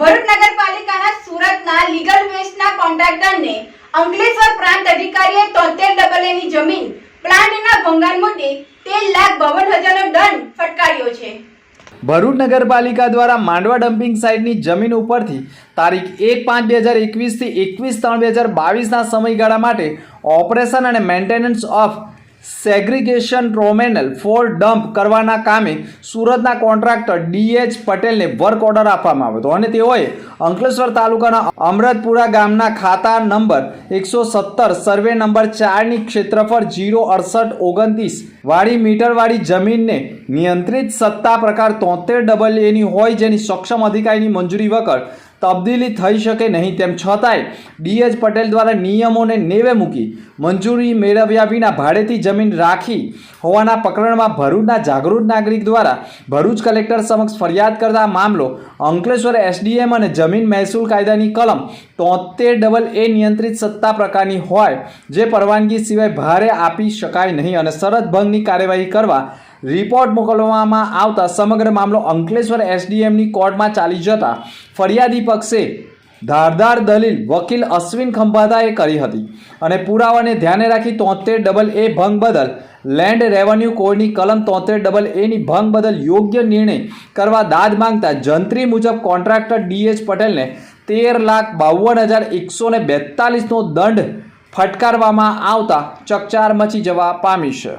ભરૂચ નગરપાલિકાના સુરતના લીગલ વેસ્ટના કોન્ટ્રાક્ટરને અંકલેશ્વર પ્રાંત અધિકારીએ તોતેર ડબલ એની જમીન, પ્લાન્ટના ભંગાણ મુદ્દે તેર લાખ બાવન હજારનો દંડ ફટકાર્યો છે. ભરૂચ નગરપાલિકા દ્વારા માંડવા ડમ્પિંગ સાઇટની જમીન ઉપરથી તારીખ એક પાંચ બે હજાર એકવીસથી એકવીસ ત્રણ બે હજાર બાવીસના સમયગાળા માટે ઓપરેશન અને મેન્ટેનન્સ ઓફ સેગ્રિગેશન રોમેનલ ફોર ડમ્પ કરવાના કામે સુરતના કોન્ટ્રાક્ટર ડીએચ પટેલને વર્ક ઓર્ડર આપવામાં આવ્યો હતો. અને તેઓએ અંકલેશ્વર તાલુકાના અમરતપુરા ગામના ખાતા નંબર એકસો સત્તર, સર્વે નંબર ચારની ક્ષેત્રફળ જીરો અડસઠ ઓગણત્રીસ વાળી મીટરવાળી જમીનને નિયંત્રિત સત્તા પ્રકાર તોતેર ડબલ એની હોય જેની સક્ષમ અધિકારીની મંજૂરી વગર તબદીલી થઈ શકે નહીં તેમ છતાંય ડીએચ પટેલ દ્વારા નિયમોને નેવે મૂકી મંજૂરી મેળવ્યા વિના ભાડેથી જમીન રાખી હોવાના પ્રકરણમાં ભરૂચના જાગૃત નાગરિક દ્વારા ભરૂચ કલેક્ટર સમક્ષ ફરિયાદ કરતા મામલો અંકલેશ્વર એસડીએમ અને જમીન મહેસૂલ કાયદાની કલમ તોતેર ડબલ એ નિયંત્રિત સત્તા પ્રકારની હોય જે પરવાનગી સિવાય ભારે આપી શકાય નહીં અને શરત ભંગની કાર્યવાહી કરવા રિપોર્ટ મોકલવામાં આવતા સમગ્ર મામલો અંકલેશ્વર એસડીએમની કોર્ટમાં ચાલી જતા ફરિયાદી પક્ષે ધારદાર દલીલ વકીલ અશ્વિન ખંભાતાએ કરી હતી અને પુરાવાને ધ્યાને રાખી તોતેર ડબલ એ ભંગ બદલ લેન્ડ રેવન્યુ કોડની કલમ તોતેર ડબલ એની ભંગ બદલ યોગ્ય નિર્ણય કરવા દાદ માંગતા જંત્રી મુજબ કોન્ટ્રાક્ટર ડીએચ પટેલને તેર લાખ બાવન હજાર એકસો ને બેતાલીસનો દંડ ફટકારવામાં આવતા ચકચાર મચી જવા પામી છે.